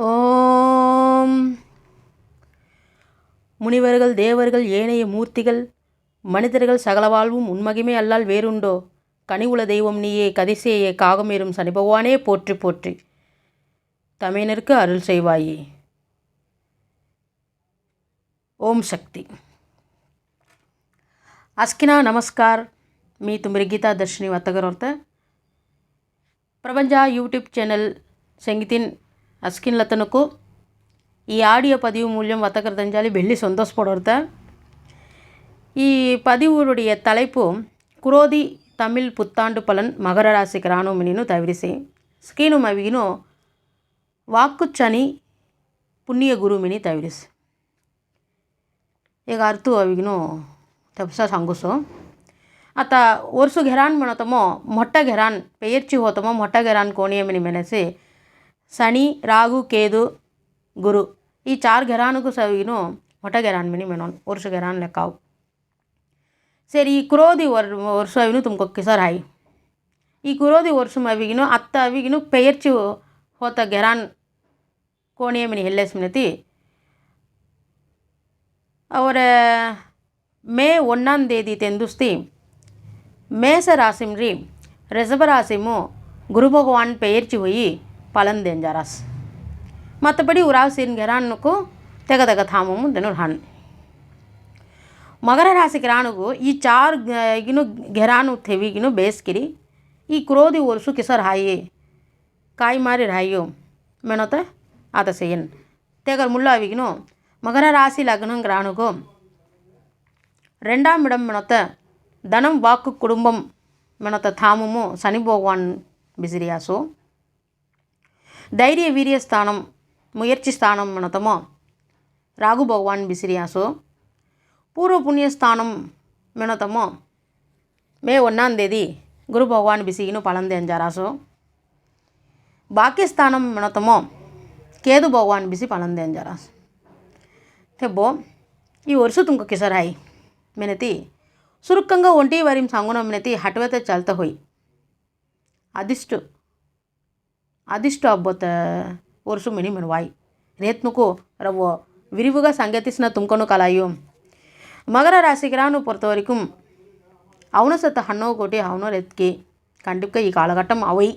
ஓம். முனிவர்கள் தேவர்கள் ஏனைய மூர்த்திகள் மனிதர்கள் சகல வாழ்வும் உன்மகிமே அல்லால் வேறுண்டோ? கனிவுல தெய்வம் நீயே கதிசேயே காகமேறும் சனி பகவானே போற்றி போற்றி. தமிழருக்கு அருள் செய்வாயே. ஓம் சக்தி. அஸ்கினா நமஸ்கார். मी तुमरी தர்ஷினி दर्शनी பிரபஞ்சா யூடியூப் சேனல் चॅनल అస్కిన్లతనుకు ఈ ఆడియో பதிவு மூலியம் வத்தகர்தஞ்சாலி வெள்ளி சந்தோஷப்படுத்த ಈ பதிவுடைய தலைப்பு குரோதி தமிழ் புத்தாண்டு பலன் மகர ராசிக்கு ராணுவமினின்னு தவிரிசை ஸ்கீனு மவிகினு வாக்குச்சனி புண்ணிய குருமினி தவிரிசு ಈಗ ಅರ್ಥ ಅವಿಗಿನೂ ತಪ್ಸ ಸಂಗುಸು ಆತ ಒರ್ಸು ಘೆರಾನ್ ಮಣತಮೋ ಮೊಟ್ಟ மொட்டை ಪೇರ್ಚಿ பெயர்ச்சி ஹோத்தமோ ಘೆರಾನ್ ಕೋಣಿಯ கோணியமினி ಮೆನೆಸಿ శని రాగు కేదు గురు. ఈ చార్ గెరానుకు సవిను మొట గెరాన్ మిని మినోన్ వరుష గెరాన్ లెక్కావు. సరే ఈ క్రోధి వరుస అవిను తుమ్కొక్కసారి హాయి ఈ కురోది వరుసం అవిగిను అత్త అవిగిను పెయర్చి హోత గెరాన్ కోణేమిని హెల్లేసినతి అవర మే ఒన్నాం తేది తెందుస్తి. మేష రాశిమ్రి రిషభ రాశిము గురుభగవాన్ పెయర్చి పోయి ಪಾಲನ್ ಜರಾಸ್ மற்றபடி உராவ் சீன் கெரானுக்கும் తెగ తెగ ధామము ధనుర్హాన్ ಮಗರ ರಾಶಿ ಗಿರಾಣುಗು ಈ ಚಾರ್ ಗಿನು ಗೆರಾನು ಥೆವಿಗಿನು ಬೇಸ್ಕಿರಿ ಈ ಕ್ರೋಧಿ ಒರ್ಸು ಕಿಸರ್ ಹಾಯಿ ಕಾಯಿ ಮಾರಿ ರಾಯು ಮೇಣತ ಆತ ಸೇಯನ್ ತೆಗರ್ ಮುಳ್ಳಾವಿಗಿನು ಮಗರ ರಾಶಿ ಲಗ್ನ ಗಿರಾಣುಗು ரெண்டாம் இடம் மினத்த தனம் வாக்கு குடும்பம் மினத்த தாமமும் சனி பகவான் பிசிரியாசோ ధైర్య వీర్య స్థానం ముయర్చి స్థానం మనతమో రాఘు భగవాన్ బిసిరియాసు. పూర్వపుణ్యస్థానం మినతమో. మే ఒన్నాందేది గురు భగవాన్ బిసిగిను పలంది అంజారాసు. భాగ్యస్థానం మినతమో కేదు భగవాన్ బిసి పలంది అంజారాసు. తెబ్బో ఈ వరుసు తుంక కిసరాయి మినతి సురుక్కంగా ఒంటి వరిం సంగుణం మినతి హఠవేత చల్త హోయి అదిష్టు ಅದಿಷ್ಟು అదిష్ట అబ్బోత ఒరుసు మిని మినవాయి రేత్నుకు రవ్వ విరివిగా సంగతిసిన తుంకొను కలాయు మకర రాశికి రాను పొరత వరకు అవున సత హన్నో కోటి అవునో రెత్కి కంటిప్గా ఈ కాలఘట్టం అవై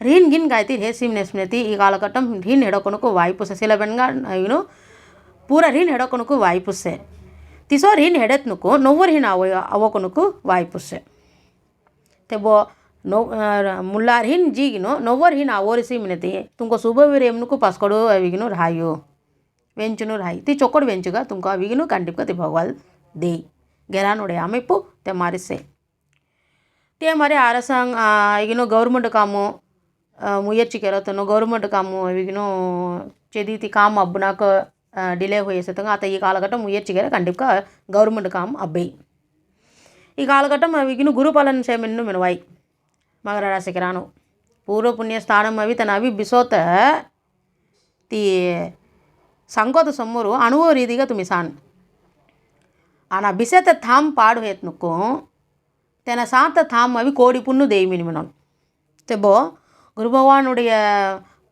ರೀನ್ ಗಿನ್ ಗಾಯ್ತಿ ಹೇ ಸಿಮ್ ನೆಸ್ಮಿನತಿ ಈ ಕಾಲಘಟ್ಟಂ ರೀನ್ ಹೆಡಕೊನಕು ವಾಯ್ಪುಸ ಸಿಲ ಬೆನ್ಗ ಇವನು ಪೂರ ರೀನ್ ಹೆಡಕೊನಕು ವಾಯ್ಪುಸ್ಸೆ ತಿಸೋ ರೀನ್ ಹೆಡೆತ್ನುಕು ನೊವ್ವರ್ ಹಿನ್ ಅವ ಅವಕೊನಕು ವಾಯ್ಪುಸ್ಸೆ નો મુલ્લારહીન જીગીનો નોવરહીન આવોરસી મિનતી તુમકો સુબવીર એમનુકો પાસકડો અવિગીનો રાયો வெஞ்சனு ராய் தி சொக்கோடு வெஞ்சுக துங்க அவிகனு கண்டிப்பாக தி பகவால் தேய். கெரானுடைய அமைப்பு தே மாதிரி செய் தே மாதிரி அரசாங்க இகனும் கவர்மெண்ட் காமும் முயற்சி கெரத்தனும் கவர்மெண்ட் காமும் இவிகனும் செதி தி காம் அப்புனாக்க ಡಿಲೇ ಹೋಯಿಸತಂಗ ಆತ ಈ ಕಾಲಘಟ್ಟ ಮುಯರ್ಚಿಗೆರೆ ಖಂಡಿಪ್ಕ ಗೌರ್ಮೆಂಟ್ ಕಾಮ್ ಅಬ್ಬೈ ಈ ಕಾಲಘಟ್ಟಂ ವಿಗಿನ ಗುರುಪಾಲನ ಸೇಮೆನ್ನು ಮೆನುವಾಯಿ మకర రాశికి రాను పూర్వ పుణ్యస్థానం అవి తన అవి ಬಿಸೋತ ತಿ ಸಂಕೋತ ಸೊಮ್ಮರು ಅಣುವ ರೀತಿಗ ತುಮಿ ಸಾನ್ ಆನ ಬಿಸೆತ ಥಾಮ್ ಪಾಡು ಹೇತ್ನುಕ್ಕು ತೆನ ಸಾತ ಥಾಮ್ ಅವಿ ಕೋಡಿ ಪುಣ್ಣು ದೇವಿ மினிமனம் தெப்போ குரு பகவானுடைய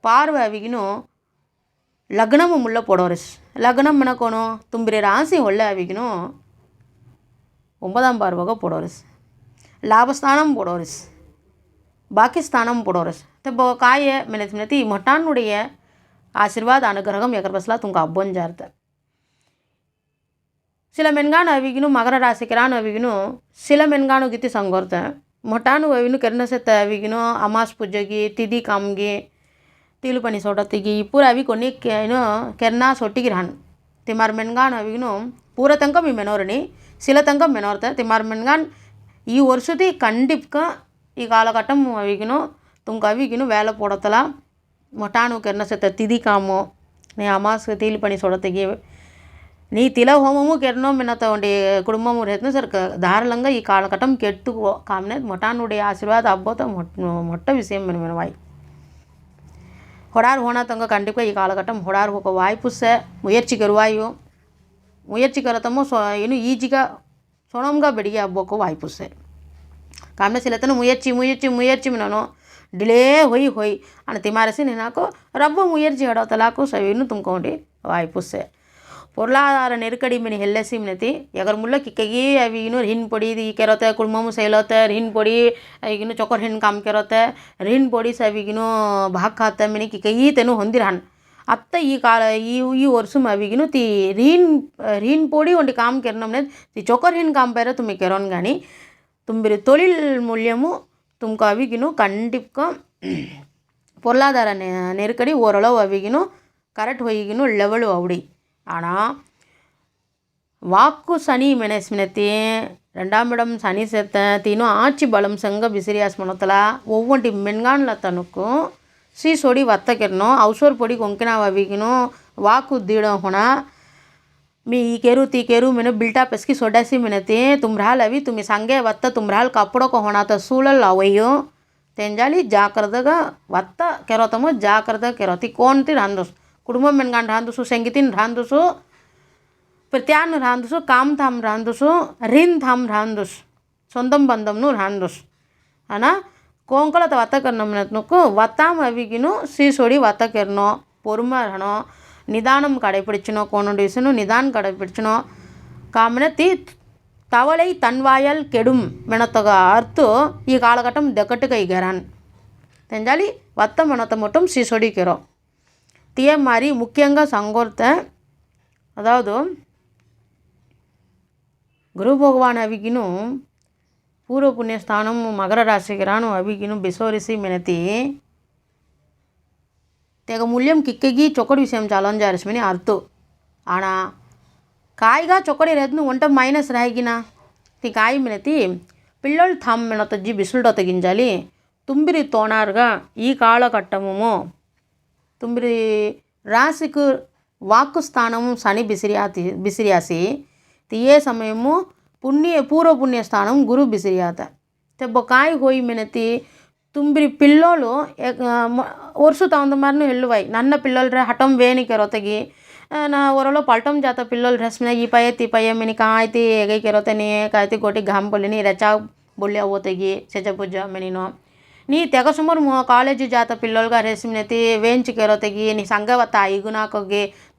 பார்வை அவிகினு லக்னமும் உள்ள போடோரிஸ் லக்னம் எனக்கோணும் தும்பிரி ராசி உள்ள அவிகினு ஒன்பதாம் பார்வக போடோரிஸ் லாபஸ்தானம் போடோரிஸ் பாக்கிஸ்தானம் போடோரிஸ் தெப்போ காய மெனத்தி மெனத்தி மொட்டானுடைய ಆಶೀರ್ವಾದ ಅನುಗ್ರಹಂ ಎಕರ ಬಸ್ಲ ತುಂಗ ಅಬ್ಬೊಂಜಾರ್ದ ಸಿಲ ಮೆನ್ಗಾನು ಅವಿಗಿನು ಮಕರ ರಾಶಿಕಿರಾನು ಅವಿಗಿನು ಸಿಲ ಮೆನ್ಗಾನು ಗಿತಿ ಸಂಗೋರ್ತ ಮೊಟಾನು ಅವಿನು ಕೆರ್ನಸೆತ್ತ ಅವಿಗಿನು ಅಮಾಸ್ ಪೂಜೆಗೆ ತಿದಿ ಕಾಮ್ಗೆ ತೀಲು ಪನಿ ಸೊಡತಿಗೆ ಪೂರ ಅವಿ కొన్ని ಏನು ಕೆರ್ನಾ ಸೊಟ್ಟಿಗೆ ರಾನ್ ತಿಮಾರ್ ಮೆನ್ಗಾನ್ ಅವಿಗಿನು ಪೂರ ತನಕ మీ మెనోరని సిల తనక మెనోర్త తిమార్ మెన్గాన్ ఈ ವರ್ಷದಿ కండిప్క ఈ కాలఘట్టం అవిగిను తుంక అవిగిను వేల పొడతల ಮೊಟಾನು ಕೆರ್ನಸೆತ್ತ ತಿದಿ ಕಾಮು నీ అమాస్ తీలు పని సొడతగి నీ తిల హోమము కెర్నో మిన్నత ఉండి కుటుంబము రేత్న సర్ ధారాళంగా ఈ కాలకటం కెట్టు కామనే మొటానుడి ఆశీర్వాద అబ్బోత మొట్ట విషయం మన మినవాయి ಹೊಡಾರು ಹೋಣ ತಂಗ ಕಂಡಿಪ್ಪ ಈ ಕಾಲಘಟ್ಟಂ ಹೊಡಾರು ಹೋಗೋ ವಾಯ್ಪುಸ್ಸೆ ಮುಯರ್ಚಿ ಕೆರುವಾಯು ಮುಯರ್ಚಿ ಕರತಮೋ ಸೊ ಏನು ಈಜಿಗ ಸೊಣಂಗ ಬೆಡಿಗೆ ಹಬ್ಬಕ್ಕೋ ಗಮನಶೀಲತೆಯನ್ನು ಮುಯರ್ಚಿ ಮುಯರ್ಚಿ ಮುಯರ್ಚಿ ನಾನು ಡಿಲೇ ಹೊಯ್ ಹೊಯ್ ಅಣ್ಣ ತಿಮಾರಸಿ ನೀನು ಹಾಕು ರಬ್ಬ ಮುಯರ್ಜಿ ಹಡೋ ತಲಾಕು ಸವಿನ್ನು ತುಂಬ್ಕೊಂಡು ವಾಯ್ ಪುಸ್ಸೆ பொருளாதார நெருக்கடி மினி ஹெல்லசி மினத்தி எகர் முள்ள கிக்ககி அவி இன்னும் ரின் பொடி தி கேரத்த குடும்பம் செயலத்த ரின் பொடி இன்னும் சொக்கர் ஹென் காம் கேரத்த ரின் பொடி சவி இன்னும் பாக் காத்த மினி கிக்ககி தெனு ಹೊಂದಿರಹನ್ ಅತ್ತ ಈ ಕಾಲ ಈ ಈ ವರ್ಷ ಅವಿಗಿನು ತಿ ರೀನ್ ರೀನ್ ಪೋಡಿ ಒಂಟಿ ಕಾಮ್ ಕೆರ್ನಮ್ನೆ ತಿ ಚೊಕರ್ ಹಿನ್ ಕಾಮ್ ಪೇರ ತುಮಿ ಕೆರೋನ್ ಗಾನಿ ತುಂಬಿರಿ ತೊಳಿಲ್ ಮೂಲ್ಯಮು ತುಮ್ಕ அவிக்கணும் கண்டிப்பாக பொருளாதார நெ நெருக்கடி ஓரளவு அவிக்கணும் கரெக்ட் வகிக்கணும் லெவலு அப்படி ஆனால் வாக்கு சனி மெனஸ்மினத்தி ரெண்டாம் இடம் சனி செத்த தீனும் ஆட்சி பலம் செங்க பிசிரியாஸ் மனத்தில் ஒவ்வொன்டி மென்கான்ல தனுக்கும் சீ சொடி வத்தக்கிடணும் அவசர் பொடி கொங்கினா வவிக்கணும் வாக்கு தீடம் ஹுனா मी इकेरू ती ಬಿ ಈ ಕೇರು ತಿ ಕೇರು ಮೆನು ಬಿಲ್ಟಾ ಪೆಸ್ಕಿ ಸೊಡ್ಯಾಸಿ ಮಿನತಿ ತುಮ್ರಾಲ್ ಅವಿ ತುಮಿ ಸಂಗೆ ವತ್ತ ತುಮ್ರಾಲ್ ಕಪ್ಪಡಕ ಹೊಣಾತ ಸೂಳಲ್ ಅವಯ್ಯು ತೆಂಜಾಲಿ ಜಾಕ್ರದಾಗ ವತ್ತ ಕೆರೋತಮು ಜಾಕ್ರದಾಗ ಕೆರೋತಿ ಕೋಣ್ತಿ ರಾಂಧುಸ್ ಕುಟುಂಬ ಮೆನ್ಗಾಂಡ್ ರಾಂಧುಸು ಸಂಗೀತಿನ ರಾಂಧುಸು பிரத்யான்னு ராந்துசு காம் தாம் ராந்துசு ரின் தாம் ராந்துஸ் சொந்தம் பந்தம்னு ராந்துஸ் ஆனால் கோங்கலத்தை வத்தக்கரணும் வத்தாம அவிக்கணும் சீசோடி வத்தக்கரணும் பொறுமை இருக்கணும் பொறுமரணோ நிதானம் கடைப்பிடிச்சனோ கோணுடைய விஷயம் நிதானம் கடைப்பிடிச்சனோ ಕಾಮನ ತಿ ತವಳೈ ತನ್ವಾಯಲ್ ಕೆಡುಮ್ ಮೆಣತಗ ಅರ್ತು ಈ ಕಾಲಘಟ್ಟಂ ದೆಕ್ಕಟ್ಟುಗ ಇಗರಾನ್ తెంజాలి వత్త మనత మొత్తం సిసొడికెరో తీయ మరి ముఖ్యంగా సంగోర్త అదావదు ಗುರು ಭಗವಾನ್ ಅವಿಗಿನು ಪೂರ್ವ ಪುಣ್ಯ ಸ್ಥಾನಂ ಮಕರ ರಾಶಿಗೆ ರಾನು ಅವಿಗಿನು ಬೆಸೋರಿಸಿ ಮೆನತಿ తెగ మూల్యం కిక్కెగి చొక్కడి విషయం చాలని జారస్మని అర్థు ఆనా ಕಾಯಿಗ ಚೊಕ್ಕಡಿ ರೆದ್ನು ಒಂಟ ಮೈನಸ್ ರಾಯಿಗಿನ ತಿ ಕಾಯಿ ಮಿನತಿ పిల్లలు థమ్ మినతజ్జి బిసులుడొత గింజాలి తుంబిరి తోనారుగా ఈ కాలఘట్టము తుంబిరి రాశికు వాక్కు స్థానము శని బిసిరియాతి బిసిరియాసి తీయే సమయము పుణ్య పూర్వ పుణ్య స్థానం గురు బిసిరియాత ತೆಬ್ಬ ಕಾಯಿ ಹೋಯಿ ಮೆನತಿ తుంబి పిల్లోలు వరుస తొందమరణం ఎల్లువై నన్న పిల్లలు రే హఠం వేణికి రొతగి నా ఊరలో పల్టం జాత పిల్లలు డ్రెస్ మీద ఈ పయ్య తీ పయ్య మిని కాయితీ ఎగైకి రొతని కాయితీ కొట్టి పొల్లిని రచా బొల్లి అవుతగి చెచ్చపుజ మినో నీ తెగ సుమరు కాలేజీ జాత పిల్లలుగా రెసిమినతి వేయించి కెరోతగి నీ సంగవత తూ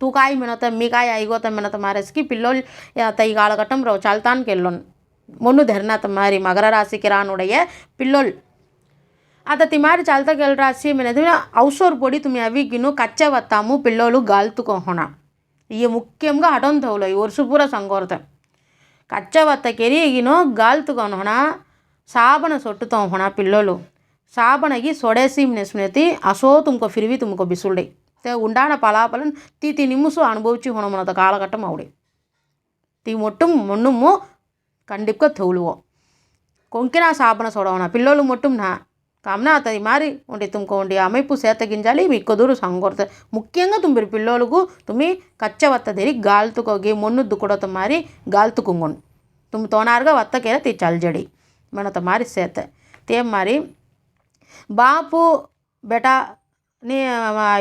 తూకాయి మినత మీకాయ ఐగోత మినత మారేసి పిల్లలు తై కాలఘట్టం రో చల్తానికి వెళ్ళను. మొన్ను ధర్నాత మరి మగర రాశికి రానుడయ్యే పిల్లలు అతని తిమారి చల్తకి వెళ్ళి రాసి మేము ఔషోర్ పొడి తుమి అవి గిను కచ్చె వస్తాము పిల్లలు గాల్తుకోహనా ఇవి ముఖ్యంగా అటంతవులు ఈ పూర సంగోరత. కచ్చె వత్తకెరి ఈగినో గాల్తుకోహనా సాబన సొట్టుతోహనా పిల్లలు. సాబనకి సొడేసి నెసునెత్తి అసో తుమ్కో ఫిరివి తుమ్కో బిసుడే తే ఉండాన ఫలాఫలం తీ తి నిమ్ము అనుభవించి హుణమున కాలఘట్టం అవుడే. తీ మొట్టు మొన్నుమ్ము కండిప్ తోలువో కొంకినా సాబన సొడవనా పిల్లలు మొట్టుమ్నా అమ్నాతది మారి ఉండి తుంకోండి அமைப்பு சேத்த గింజాలి మీ కొదురు సంగోర్త. ముఖ్యంగా తుమ్మిరి పిల్లోలకు తుమ్మి కచ్చవత్తదిరి గాల్తుకోగి మొన్నుద్దు కూడా మారి గాల్తుకుంగొండు తుమ్మి తోనారుగా వత్తకేర తీ చల్జడి మనత మారి సేత తేం మారి? బాపు బెట నీ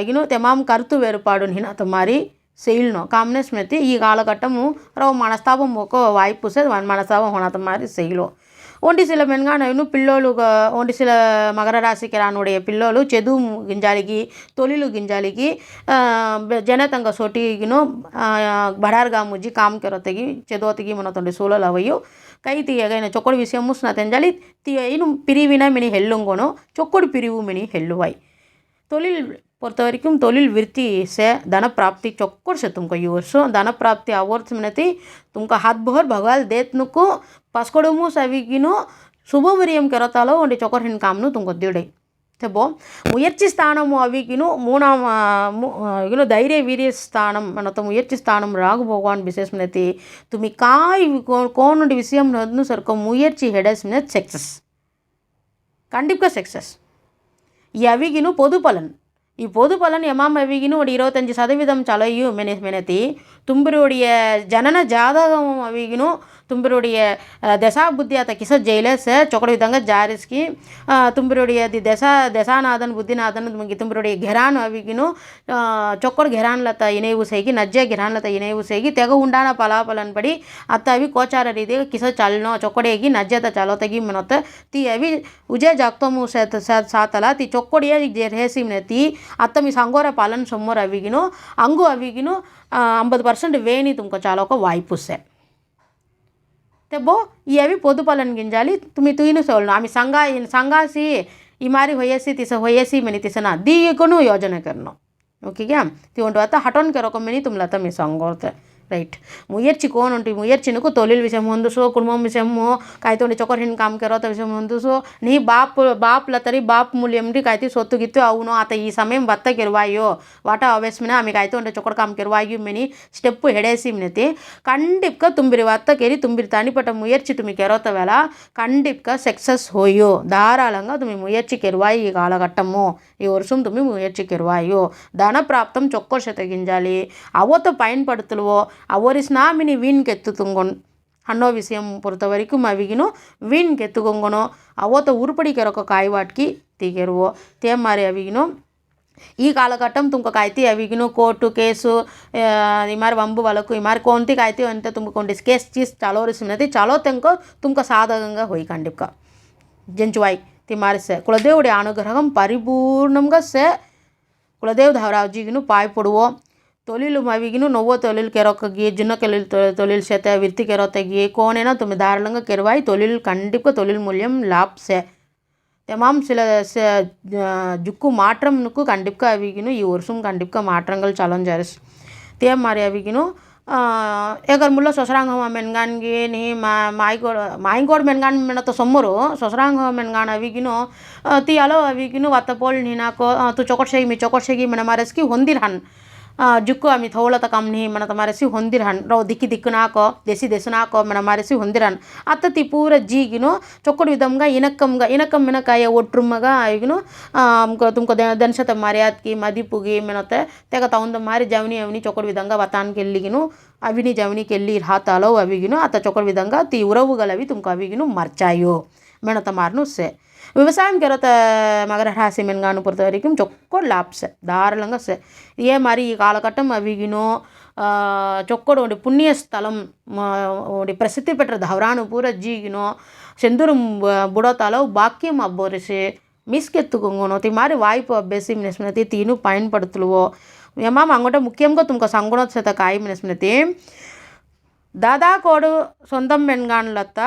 ఇగిను తెమాం కరుతు వేరుపాడు నేను అత మారి செயல்னோ காம்னஸ் ఈ కాలఘట్టము காலகட்டமும் మనస్తాపం ఒక వాయిపు வாய்ப்பு మనస్తాపం மனஸ்தாபம் ஹோனாத்த மாதிரி ఒంటి శిల మెన్గానయును పిల్లోలు ఒంటి శిల మకర రాశికి రానుடைய పిల్లోలు చదువు గింజాలికి తొలిలు గింజాలికి ಜನತಂಗ ಸೊಟಿಗಿನೋ ಬಡಾರ್ಗಾ ಮುಜ್ಜಿ ಕಾಮ್ ಕೆರೊತೆಗಿ ಚೆದೋತೆಗಿ ಮನತೊಂಡಿ ಸೋಲಲವಯ್ಯು ಕೈ ತಿಯಗೈನ ಚೊಕ್ಕಡು ವಿಷಯ ಮುಸ್ನ ತೆಂಜಲಿ ತಿಯ ಇನ್ನು ಪಿರಿವಿನ ಮಿನಿ ಹೆಲ್ಲುಂಗೋನು ಚೊಕ್ಕಡು ಪಿರಿವು ಮಿನಿ ಹೆಲ್ಲುವಾಯ್ ತೊಲಿಲ್ பொறுத்த ವರೆಗೂ ತೊಲಿಲ್ ವೃತ್ತಿ ಸೆ ಧನಪ್ರಾಪ್ತಿ ಚೊಕ್ಕೊಡ್ಸೆ ತುಮಕ ಇವರು ಧನಪ್ರಾಪ್ತಿ ಆವರ್ತ್ ಮಿನತಿ ತುಮಕ ಹಾತ್ಭೋರ್ ಭಗವಾಲ್ ದೇತ್ ನುಕು ಪಸ್ಕೊಡಮು ಸವಿಗಿನು ಶುಭವರಿಯಂ ಕೆರತಾಲೋ ಒಂದು ಚೊಕರ್ ಹಿನ್ ಕಾಮ್ನು ತುಮಕ ದಿಡೆ ತೆಬೋ ಮುಯರ್ಚಿ ಸ್ಥಾನಮು ಅವಿಗಿನು ಮೂಣಾಮ ಇಗಿನು ಧೈರ್ಯ ವೀರ್ಯ ಸ್ಥಾನಂ ಅನ್ನತ ಮುಯರ್ಚಿ ಸ್ಥಾನಂ ರಾಘು ಭಗವಾನ್ ಬಿಸೆಸ್ ಮಿನತಿ ತುಮಿ ಕಾಯ್ ಕೋನುಂಡಿ ವಿಷಯಂ ನದ್ನು ಸರ್ಕೊ ಮುಯರ್ಚಿ ಹೆಡಸ್ ಮಿನತ್ ಸಕ್ಸಸ್ கண்டிப்பாக சக்ஸஸ் எவிகினும் பொது பலன் இப்போது பொது பலன் எமாம் அவிகினு ஒரு இருபத்தஞ்சி சதவீதம் சலையும் மெனி மெனத்தி. தும்பருடைய ஜனன ஜாதகம் அவிகினும் ತುಂಬಿರುಡಿಯ ದಶಾ ಬುದ್ಧಿ ಆತ ಕಿಸ ಜೈಲಸ ಚೊಕಡಿ ವಿಧಂಗ ಜಾರಿಸ್ಕಿ ತುಂಬಿರುಡಿಯ ದಿ ದಶ ದಶಾನಾದನ್ ಬುದ್ಧಿನಾದನ್ ತುಂಬಿರುಡಿಯ ಘೆರಾನ್ ಅವಿಗಿನು ಚೊಕ್ಕಡ್ ಘೆರಾನ್ಲತ ಇನೇ ಉಸೈಗಿ ನಜ್ಜೆ ಘೆರಾನ್ಲತ ಇನೇ ಉಸೈಗಿ ತೆಗ ಉಂಡಾನ ಫಲಾಫಲನ್ ಬಡಿ ಅತ್ತ ಅವಿ ಕೋಚಾರ ರೀತಿ ಕಿಸ ಚಲ್ನೋ ಚೊಕ್ಕಡೆಗಿ ನಜ್ಜೆತ ಚಲೋತಗಿ ಮನೊತ್ತ ತಿ ಅವಿ ಉಜೆ ಜಾಗ್ತಮು ಸಾತಲ ತಿ ಚೊಕ್ಕಡಿಯ ಜೆರ್ಹೇಸಿಮ್ನ ತಿ ಅತ್ತಮಿ ಸಂಗೋರ ಪಾಲನ್ ಸೊಮ್ಮೋರ್ ಅವಿಗಿನು ಹಂಗೂ ಅವಿಗಿನು ಅಂಬತ್ತು ಪರ್ಸೆಂಟ್ ವೇಣಿ ತುಮಕ ಚಾಲೋಕ ವಾಯ್ಪುಸೆ తెబ్బో ఇవి పొద్దుపలను గింజాలి తుమి తుయిను సోలను ఆమె సంగా సంగాసి ಈ ಮಾರಿ ಹೊಯ್ಯಸಿ ತಿಸ ಹೊಯ್ಯಸಿ ಮೆನಿ ತಿಸನ ದೀಗನು ಯೋಜನೆ ಕರ್ನೋ ಓಕೆಗೆ ತಿಗೊಂಡು ಆತ ಹಟೋನ್ ಕರೋಕೊಮ್ಮೆನಿ ತುಮ್ಲತ ಮಿ ಸಂಗೋರ್ತೆ ರೈಟ್ ಮುಯರ್ಚಿಕೋನುಂಟು ಮುಯರ್ಚಿನಕು ತೊಲಿಲ್ ವಿಷಯ ಹೊಂದಿಸೋ ಕುಟುಂಬ ವಿಷಯಮೋ ಕಾಯ್ತೊಂಡಿ ಚೊಕೊರ್ ಹಿಂಗೆ ಕಾಮ್ ಕೇರೋತ ವಿಷಯ ಹೊಂದಿಸೋ ನೀ ಬಾಪ್ ಬಾಪ್ಲ ತರಿ ಬಾಪ್ ಮೂಲ್ಯಂಡಿ ಕಾಯ್ತಿ ಸೊತ್ತು ಗಿತ್ತು ಅವನು ಆತ ಈ ಸಮಯ ಬತ್ತಕಿರುವಾಯೋ ವಾಟ ಅವೇಸ್ಮಿನ ಆಮೇಲೆ ಕಾಯ್ತೊಂಡೆ ಚೊಕೊರ್ ಕಾಮ್ ಕೆರುವಾಯು ಮೆನಿ ಸ್ಟೆಪ್ಪು ಹೆಡೇಸಿ ಮಿನತಿ ಕಂಡಿಪ್ಕ ತುಂಬಿರಿ ವತ್ತ ಕೇರಿ ತುಂಬಿರಿ ತನಿಪಟ ಮುಯರ್ಚಿ ತುಮಿ ಕೆರೋತವೆಲ್ಲ ಕಂಡಿಪ್ಕ ಸಕ್ಸಸ್ ಹೋಯೋ ಧಾರಾಳಂಗ ತುಮಿ ಮುಯರ್ಚಿ ಕೆರುವಾಯಿ ఈ కాలఘట్టము ఈ వర్షం తుమ్మి ముయర్చికిరువాయు ధన ప్రాప్తం చొక్కర్షత గింజాలి అవత పైన పడుతులువో ஒரு ஸ்னாமினி வீண் கெத்து துங்கொன் ಹಣ್ಣೋ ವಿಷಯಂ ಪೊರತವರೆಗೂ ಮವಿಗಿನೂ ವಿಣ್ ಕೆತ್ತುಗೊಂಗನೋ ಅವೋತ ಉರುಪಡಿ ಕೆರಕೋ ಕಾಯ್ವಾಟ್ಕಿ ತಿಗೆರುವೋ ತೇಮಾರಿ ಅವಿಗಿನೂ ಈ ಕಾಲಘಟ್ಟಂ ತುಮಕ ಕಾಯ್ತಿ ಅವಿಗಿನೂ ಕೋರ್ಟು ಕೇಸು ಈ ಮಾರಿ ವಂಬು ವಲಕು ಈ ಮಾರಿ ಕೋಂತಿ ಕಾಯ್ತಿ ಅಂತ ತುಂಬಿಕೊಂಡು ಕೇಸ್ ಚೀಸ್ ಚಾಲೋ ರಿಸಿಮ್ನತಿ ಚಾಲೋ ತೆಂಕೋ ತುಮಕ సాధకంగా ಹೋಯ್ కండిప్క జంచువాయి తిమారిసే కులదేవుడి అనుగ్రహం పరిపూర్ణంగా సే కులదేవ్ ధవరాజీగిను పాయ్ పొడువో ತೊಲಿಲು ಮವಿಗಿನೂ ನೋವೋ ತೊಲಿಲು ಕೆರೊಕ್ಕಗಿ ಜುನ್ನ ಕೆಲಿಲ್ ತೊಲಿಲ್ ಶೆತೆ ವಿರ್ತಿ ಕೆರೊತೆಗಿ కోనైనా తొమ్మిది దారులంగా కెరువాయి తొలిలు కండిప్గా తొలిల్ మూల్యం లాప్సే తెమాం సిల జుక్కు మాట్రంకు కండిప్గా అవిగిను ఈ వర్షం కండిప్గా మాట్రంగల్ చలం జరస్ తేం మరి అవిగిను ఏకర్ ముళ్ళ సొసరాంగ మెన్గాన్గి నీ మా మాయికోడ మాయింకోడు మెన్గాన్ మెన తో సొమ్మరు సొసరాంగ మెన్గాన్ అవిగిను తీయాలో అవిగిను వత్తపోల్ నీ నాకు తు చొకొట్సేగి మీ చొకొట్సేగి మన మరస్కి ಹೊಂದಿರ ಹನ್ जुक् आम थौलता कमनी मन तमारसी हंदिरन रो दिखी दिखना को देसी देसना को मन मारसी हंदिरन अतति पूरा जीगिन चोकड़ विधमगा इनकमगा इनकम मिनक आए ओट्रुमगा आयगिनो हमको तुमको की मदी पुगी तेग तौंद मारी जवनी अवनी चोकड़ विधा वतान के अविनी जवनी के लिए हाथ अलो अविगिनो अत चोकड़ विधा ती गल अभी तुमको अविगिनो मरचायो मिनत मारनु से వ్యవసాయంకి మకర రాశి మెన్గాను பொறுத்த வரைக்கும் చొక్కడు లాప్స్ ధారాళంగా ఏ మరి ఈ కాలఘట్టం విగినో చొక్కడు పుణ్యస్థలం ప్రసిద్ధి పెట్ట ధవరాను పూర జీగినో செந்தூரும் புடத்தாலோ பாக்கியம் அப்போரிசு மீஸ்கெத்துக்குங்கணும் தி மாதிரி வாய்ப்பு அபேசி மினஸ்மினத்தி தீனு பயன்படுத்துவோ ஏமா அங்கோட்ட முக்கியமாக తుమ్కు సంగుణోత్సత కాయ మినస్మినతి దాదాకోడు సొంతం పెన్గాన్లత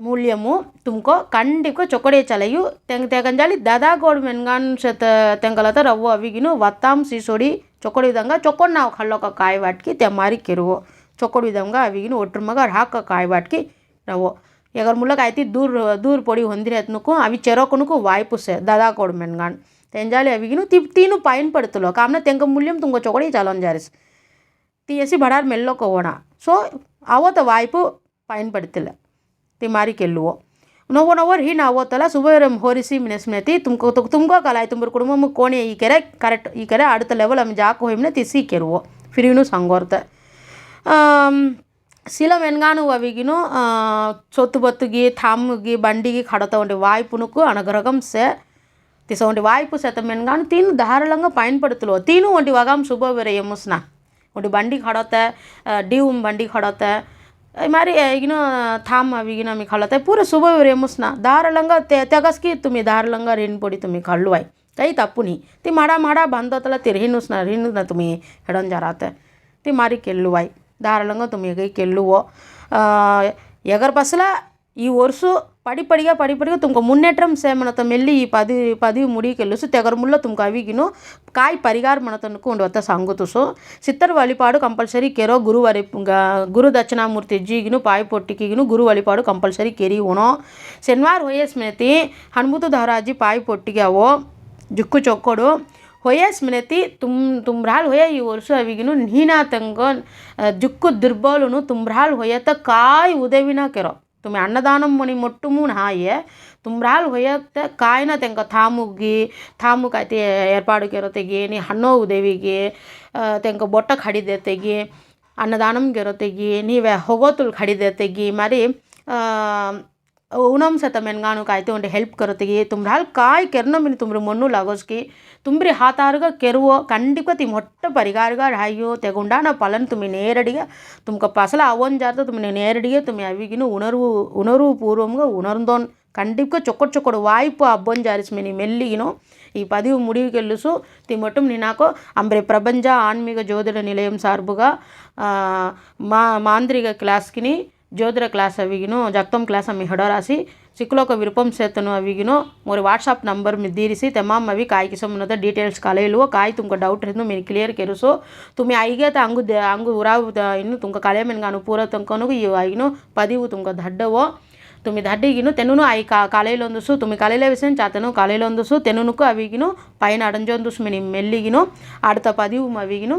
ಮೂಲ್ಯಮು ತುಮಕೋ ಕಂಡಿಕೋ ಚೊಕೊಡೆ ಚಲೆಯು ತೆಂಗ್ ತೆಗಂಜಾಲಿ ದದಾ ಗೋಡ್ ಮೆನ್ಗಾನ್ ಶತ ತೆಂಗಲತ ರವ್ವು ಅವಿಗಿನು ವತ್ತಾಮ್ ಸಿಸೋಡಿ ಚೊಕೊಡಿ ವಿಧಂಗ ಚೊಕೊಂಡು ನಾವು ಕಳ್ಳೋಕ ಕಾಯಿ ವಾಟ್ಕಿ ತೆಮ್ಮಾರಿ ಕೆರುವು ಚೊಕೊಡಿ ವಿಧಂಗ ಅವಿಗಿನು ಒಟ್ರ ಮಗ ಹಾಕ ಕಾಯಿ ವಾಟ್ಕಿ ರವ್ವು ಎಗರ್ ಮುಲ್ಲಕ ಆಯ್ತಿ ದೂರ ದೂರ ಪೊಡಿ ಹೊಂದಿರಿ ಅತ್ನಕ್ಕೂ ಅವಿ ಚೆರೋಕನಕ್ಕೂ ವಾಯ್ಪುಸೆ ದದಾ ಗೋಡ್ ಮೆನ್ಗಾನ್ ತೆಂಜಾಲಿ ಅವಿಗಿನು ತಿಪ್ತೀನು ಪಾಯಿನ್ ಪಡ್ತಲೋ ಕಾಮ್ನ ತೆಂಗ ಮೂಲ್ಯಂ ತುಂಗ ಚೊಕೊಡಿ ಚಾಲೊಂಜಾರಿಸ್ తీసి బడార్ మెల్లోకి పోనా సో అవత వాయిపు పైన పడుతులే ತಿಮಾರಿಗೆ ಎಲ್ಲುವೋ ನೋವು ನೋವರು ಹೀ ನಾವು ಓದ್ತಲ್ಲ ಸುಬೈರಂ ಹೋರಿಸಿ ಮಿನಸ್ಮಿನತಿ ತುಮ್ಕೊ ತುಮ್ಕೋ ಕಲಾಯ್ ತುಂಬರ್ ಕುಡುಮ ಕೋಣೆ ಈ ಕೆರೆ ಕರೆಕ್ಟ್ ಈ ಕೆರೆ ಅಡುತ್ತ ಲೆವೆಲ್ ಅಮ್ಮ ಜಾಕು ಹೋಯ್ಮನೆ ತಿಸಿ ಕೆರುವೋ ಫಿರಿನೂ ಸಂಗೋರ್ತ ಸಿಲ ವೆನ್ಗಾನು ಅವಿಗಿನು ಚೊತ್ತು ಬತ್ತುಗಿ ಥಾಮ್ಗಿ ಬಂಡಿಗೆ ಕಡತವಂಡಿ ವಾಯ್ಪುನುಕು ಅನಗ್ರಹಂ ಸೆ ತಿಸವಂಡಿ ವಾಯ್ಪು ಸೆತ ಮೆನ್ಗಾನು ತೀನು ಧಾರಾಳಂಗ ಪಯನ್ಪಡುತ್ತಲೋ ತೀನು ಒಂಟಿ ವಗಾಮ್ ಶುಭ ಬೇರೆ ಎಮ್ಮುಸ್ನ ಒಂಟಿ ಬಂಡಿ ಕಡತೆ ಡಿವ್ ಬಂಡಿ ಕಡತೆ मारी इग्न थाम अभी मी खाल्ला ते पुरं सुबह रेमूस ना दार लंगा ते त्यागाच की तुम्ही दार लंगा रेनपोडी तुम्ही खाल्लो आहे काही तापुनी ती माडा माडा बांधताला ते रेनूस ना रेनूच ना तुम्ही हेडन जारात ती मारी केल्लू आहे दार लंगा तुम्ही काही केल्लू व एगर बसला ఈ వరుసు పడిపడిగా పడిపడిగా తుమ్కు మున్నేట్రం సే మనతో మెల్లి ఈ పది పది ముడికెళ్ళుసు తెగర ముళ్ళ తుమ్కు అవిగిను కాయ్ పరిగారు మనతనుకు ఉండవత్త సంగుతుసు సిత్తర్ వలిపాడు కంపల్సరీ కెరో గురు వరి గురు దక్షిణామూర్తి జీగిను పాయ పొట్టికిగిను గురు వలిపాడు కంపల్సరీ కెరి ఉనో శనివారం హొయేస్ మినతి హనుమతు ధవరాజీ పాయ పొట్టిగావో జుక్కు చొక్కడు ಹೊಯಸ್ ಮಿನತಿ ತುಮ್ ತುಂಬ್ರಾಲ್ ಹೊಯ ಈ ವರ್ಷ ಅವಿಗಿನು ನೀನಾ ತಂಗ ಜುಕ್ಕು ದುರ್ಬಲುನು ತುಂಬ್ರಾಲ್ ಹೊಯತ ಕಾಯಿ ಉದವಿನ ಕೆರೋ ತುಮಿ ಅನ್ನದಾನಂ ಮಣಿ ಮೊಟ್ಟುಮು ಹಾಯೆ ತುಮ್ರಾಲ್ ಹೊಯ್ಯತ್ತೆ ಕಾಯ್ನ ತೆಂಕ ಥಾಮುಗ್ಗಿ ಥಾಮು ಕಾಯ್ತಿ ಏರ್ಪಾಡುಗೆರೋ ತೆಗಿ ನೀ ಹಣ್ಣೋವು ದೇವಿಗೆ ತೆಂಕ ಬೊಟ್ಟಕ್ಕೆ ಹಡಿದೆ ತೆಗಿ ಅನ್ನದಾನಂಗೆರೋ ತೆಗಿ, ನೀವೇ ಹೊಗೋತುಲ್ ಹಡಿದೆ ತೆಗಿ, ಮರಿ ઉણમશે તમે ગાણું કાંઈ ಉಂಟು ಹೆಲ್ಪ್ ಕರುತ್ತಿಗೆ ತುಂಬ್ರಾಲ್ ಕಾಯಿ ಕೆರ್ನೊಮ್ಮಿನ ತುಂಬ್ರಿ ಮಣ್ಣು ಲಗೋಸ್ಕಿ ತುಂಬ್ರಿ ಹಾತಾರ್ಗ ಕೆರುವ ಖಂಡಿತ ತಿ ಮೊಟ್ಟ ಪರಿಗಾರ್ಗ ಅಯ್ಯೋ ತೆಗೊಂಡಾಣ ಪಲನ್ ತುಮಿ ನೇರಡಿಗೆ ತುಮಕ ಪಸಲ ಅವನ್ ಜಾರ್ತ ತುಮಿ ನೇರಡಿಗೆ ತುಮಿ ಅವಿಗಿನ ಉಣರ್ವು ಉಣರ್ವು ಪೂರ್ವಂಗ ಉಣರ್ದೋನ್ கண்டிப்பாக சொக்கட் சொக்கடு வாய்ப்பு అబ్బం జారిస్మి నీ మెల్లిగినో ఈ పదివు ముడివి గెలుసు తిమ్మటం నినాకో అంబ్రె ప్రపంచ ఆన్మీక జ్యోతిడ నిలయం సార్బుగా మా మాంత్రిక క్లాస్కిని ಜೋದ್ರ ಕ್ಲಾಸ್ ಅವಿಗಿನೂ ಜಕ್ತಮ್ ಕ್ಲಾಸ್ ಅಮ್ಮಿ ಹಡೋರಾಸಿ ಸಿಕ್ಲೋಕ ವಿರುಪಂ ಸೇತನು ಅವಿಗಿನೂ ಮೂರು ವಾಟ್ಸಾಪ್ ನಂಬರ್ ದಿರಿಸಿ ತೆಮಾಮ್ ಅವಿ ಕಾಯ್ಕಿ ಸಂಬಂಧದ ಡೀಟೇಲ್ಸ್ ಕಲೆಯಲು ಕಾಯ್ ತುಮಕ ಡೌಟ್ ಇருந்து మీరు క్లియర్ కెరుసు తుమి ఐగేత అంగు అంగు ఉరావు ఇನ್ನು తుంక కಳೆమెన్గాను పూర తుంకను ఈ ఐగిను పదివు తుంక దడ్డవో ತುಮಿ ದಡ್ಡಿಗಿನು ತೆನುನು ಐ ಕಾ ಕಾಲೆಯಲ್ಲೊಂದುಸು ತುಮಿ ಕಾಲೆಯಲ್ಲೇ ವಿಸನ್ ಚಾತನು ಕಾಲೆಯಲ್ಲೊಂದುಸು ತೆನುನುಕು ಅವಿಗಿನು పైన అడంజొందుసు మిని మెల్లిగిను ఆడత పదివు అవిగిను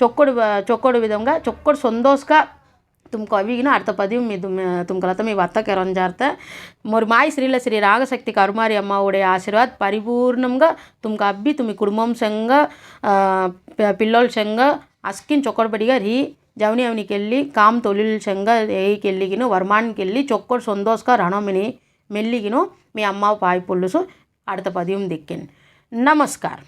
చొక్కడు చొక్కడు విధంగా చొక్కడు సందోస్గా तुमको अभी ना அடுத்த பதிவு மீ தும் தும்களத்தை மீ வத்த கெரஞ்சார்த்த ஒரு மாய் ஸ்ரீல శ్రీ రాగశక్తి కరుమారి అమ్మఒడే ఆశీర్వాద్ పరిపూర్ణంగా తుమ్కు అబ్బి తుమ్మి కుటుంబం సంగ పిల్లల సంగ అస్కిన్ చొక్కడబడిగా రీ జవని అవనికెళ్ళి కామ్ తొలిల్ సంగ ఏకెళ్ళిగిను వర్మాన్కెళ్ళి చొక్కడు సంతోష్గా రణమిని మెల్లిగిను మీ అమ్మ పాయి పుల్లుసు అడత పదియం దిక్కిన్ నమస్కారం